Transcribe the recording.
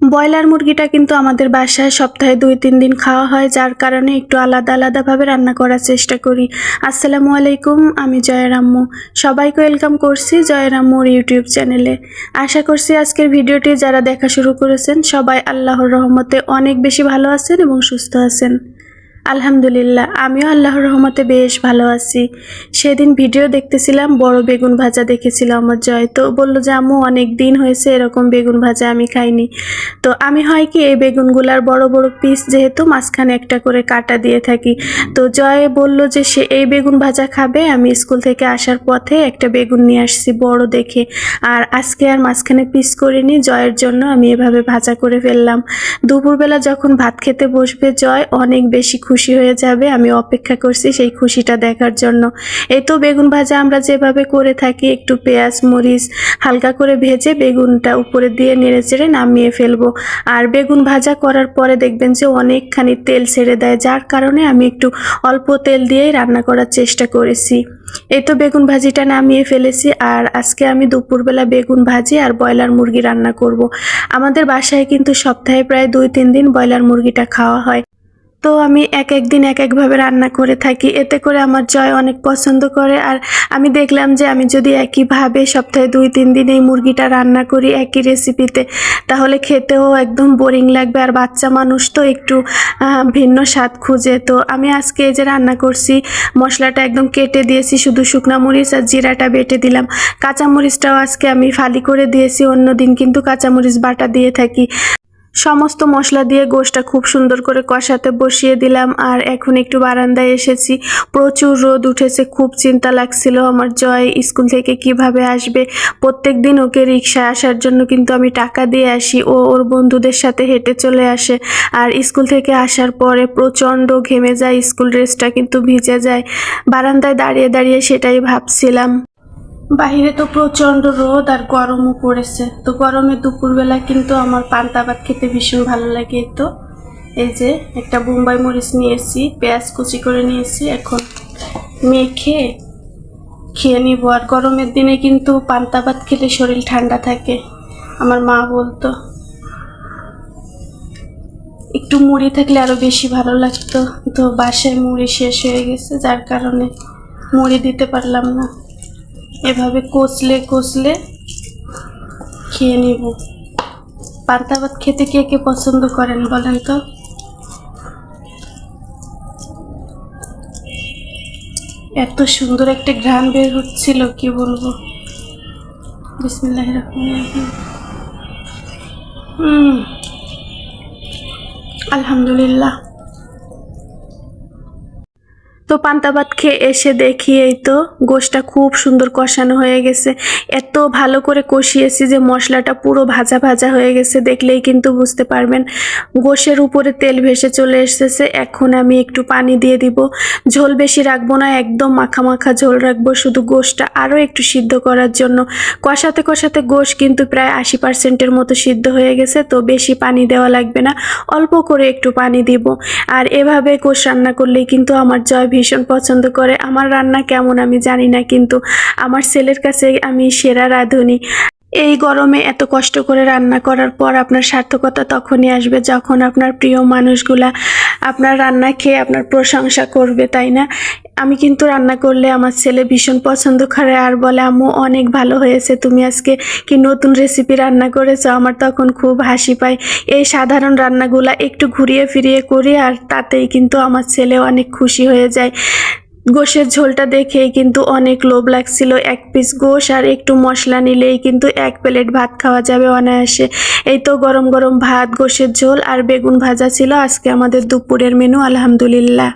Broiler মুরগিটা কিন্তু আমাদের বাসায় সপ্তাহে দুই, তিন দিন খাওয়া হয়, যার কারণে একটু আলাদা, আলাদাভাবে রান্না করার চেষ্টা করি। আসসালামু আলাইকুম, আমি জয়রাম্মু। সবাইকে ওয়েলকাম করছি জয়রাম্মুর ইউটিউব চ্যানেলে। আশা করছি আজকের ভিডিওটি যারা দেখা শুরু করেছেন, সবাই আল্লাহর রহমতে অনেক বেশি ভালো আছেন এবং সুস্থ আছেন। আলহামদুলিল্লাহ, আমিও আল্লাহর রহমতে বেশ ভালো আছি। সেদিন ভিডিও দেখতেছিলাম, বড় বেগুন ভাজা দেখেছিল আমার জয়। তো বলল যে আমু অনেক দিন হয়েছে এরকম বেগুন ভাজা আমি খাইনি। তো আমি হয় কি, এই বেগুনগুলার বড় বড় পিস যেহেতু মাঝখানে একটা করে কাটা দিয়ে থাকি। তো জয় বলল যে, সে এই বেগুন ভাজা খাবে, আমি স্কুল থেকে আসার পথে একটা বেগুন নিয়ে আসছি বড় দেখে। আর আজকে আর মাঝখানে পিস করিনি, জয়ের জন্য আমি এভাবে ভাজা করে ফেললাম। দুপুরবেলা যখন ভাত খেতে বসবে, জয় অনেক বেশি খুশি হয়ে যাবে, আমি অপেক্ষা করছি সেই খুশিটা দেখার জন্য। এই তো বেগুন ভাজা আমরা যেভাবে করে থাকি, একটু পেঁয়াজ, মরিচ হালকা করে ভেজে বেগুনটা উপরে দিয়ে নেড়ে চেড়ে নামিয়ে ফেলব। আর বেগুন ভাজা করার পরে দেখবেন যে অনেকখানি তেল ছেড়ে দেয়, যার কারণে আমি একটু অল্প তেল দিয়েই রান্না করার চেষ্টা করেছি। এই তো বেগুন ভাজিটা নামিয়ে ফেলেছি, আর আজকে আমি দুপুরবেলা বেগুন ভাজি আর ব্রয়লার মুরগি রান্না করব। আমাদের বাসায় কিন্তু সপ্তাহে প্রায় দুই তিন দিন ব্রয়লার মুরগিটা খাওয়া হয়। তো আমি এক এক দিন এক একভাবে রান্না করে থাকি। এতে করে আমার জয় অনেক পছন্দ করে। আর আমি দেখলাম যে আমি যদি একইভাবে সপ্তাহে দুই, তিন দিন এই মুরগিটা রান্না করি একই রেসিপিতে তাহলে খেতেও একদম বোরিং লাগবে। আর বাচ্চা মানুষ তো একটু ভিন্ন স্বাদ খুঁজে। তো আমি আজকে এই যে রান্না করছি, মশলাটা একদম কেটে দিয়েছি। শুধু শুকনো মরিচ আর জিরাটা বেটে দিলাম। কাঁচামরিচটাও আজকে আমি ফালি করে দিয়েছি। অন্য দিন কিন্তু কাঁচামরিচ বাটা দিয়ে থাকি। সমস্ত মশলা দিয়ে গোশটা খুব সুন্দর করে কষাতে বসিয়ে দিলাম আর এখন একটু বারান্দায় এসেছি। প্রচুর রোদ উঠেছে, খুব চিন্তা লাগছিল আমার জয় স্কুল থেকে কীভাবে আসবে। প্রত্যেক দিন ওকে রিক্সায় আসার জন্য কিন্তু আমি টাকা দিয়ে আসি, ও ওর বন্ধুদের সাথে হেঁটে চলে আসে। আর স্কুল থেকে আসার পরে প্রচণ্ড ঘেমে যায়, স্কুল ড্রেসটা কিন্তু ভিজে যায়। বারান্দায় দাঁড়িয়ে দাঁড়িয়ে সেটাই ভাবছিলাম। বাইরে তো প্রচণ্ড রোদ আর গরমও পড়েছে। তো গরমে দুপুরবেলা কিন্তু আমার পান্তা ভাত খেতে ভীষণ ভালো লাগে তো। এই যে একটা বোম্বাই মরিচ নিয়েছি, পেঁয়াজ কুচি করে নিয়েছি, এখন মেখে খেয়ে নিব। আর গরমের দিনে কিন্তু পান্তা ভাত খেলে শরীর ঠান্ডা থাকে, আমার মা বলতো। একটু মুড়ি থাকলে আরও বেশি ভালো লাগতো। তো বাসায় মুড়ি শেষ হয়ে গেছে, যার কারণে মুড়ি দিতে পারলাম না। এভাবে কষলে কষলে খেয়ে নিব। পান্তা ভাত খেতে কে কে পছন্দ করেন বলেন তো? এত সুন্দর একটা ঘ্রাণ বের হচ্ছিল, কি বলব? বিসমিল্লাহ রহমান হুম, আলহামদুলিল্লাহ। তো পান্তা ভাত খেয়ে এসে দেখি এই তো গোশটা খুব সুন্দর কষানো হয়ে গেছে। এত ভালো করে কষিয়েছি যে মশলাটা পুরো ভাজা ভাজা হয়ে গেছে, দেখলেই কিন্তু বুঝতে পারবেন। গোশের উপরে তেল ভেসে চলে এসেছে, এখন আমি একটু পানি দিয়ে দিব। ঝোল বেশি রাখব না, একদম মাখা মাখা ঝোল রাখব, শুধু গোশটা আরও একটু সিদ্ধ করার জন্য। কষাতে কষাতে গোশ কিন্তু প্রায় আশি পার্সেন্টের মতো সিদ্ধ হয়ে গেছে, তো বেশি পানি দেওয়া লাগবে না, অল্প করে একটু পানি দিব। আর এভাবে গোশ রান্না করলেই কিন্তু আমার জয় ভীষণ পছন্দ করে। আমার রান্না কেমন আমি জানি না, কিন্তু আমার ছেলের কাছে আমি সেরা রাঁধুনি। এই গরমে এত কষ্ট করে রান্না করার পর আপনার সার্থকতা তখনই আসবে যখন আপনার প্রিয় মানুষগুলা আপনার রান্না খেয়ে আপনার প্রশংসা করবে, তাই না? আমি কিন্তু রান্না করলে আমার ছেলে ভীষণ পছন্দ করে আর বলে, আম্মু, অনেক ভালো হয়েছে, তুমি আজকে কি নতুন রেসিপি রান্না করেছ? আমার তখন খুব হাসি পায়। এই সাধারণ রান্নাগুলা একটু ঘুরিয়ে ফিরিয়ে করি আর তাতেই কিন্তু আমার ছেলে অনেক খুশি হয়ে যায়। গোশের ঝোলটা দেখেই কিন্তু অনেক লোভ লাগছিল। এক পিস গোশ আর একটু মশলা নিলেই কিন্তু এক প্লেট ভাত খাওয়া যাবে অনায়াসে। এই তো গরম গরম ভাত, গোশের ঝোল আর বেগুন ভাজা ছিল আজকে আমাদের দুপুরের মেনু, আলহামদুলিল্লাহ।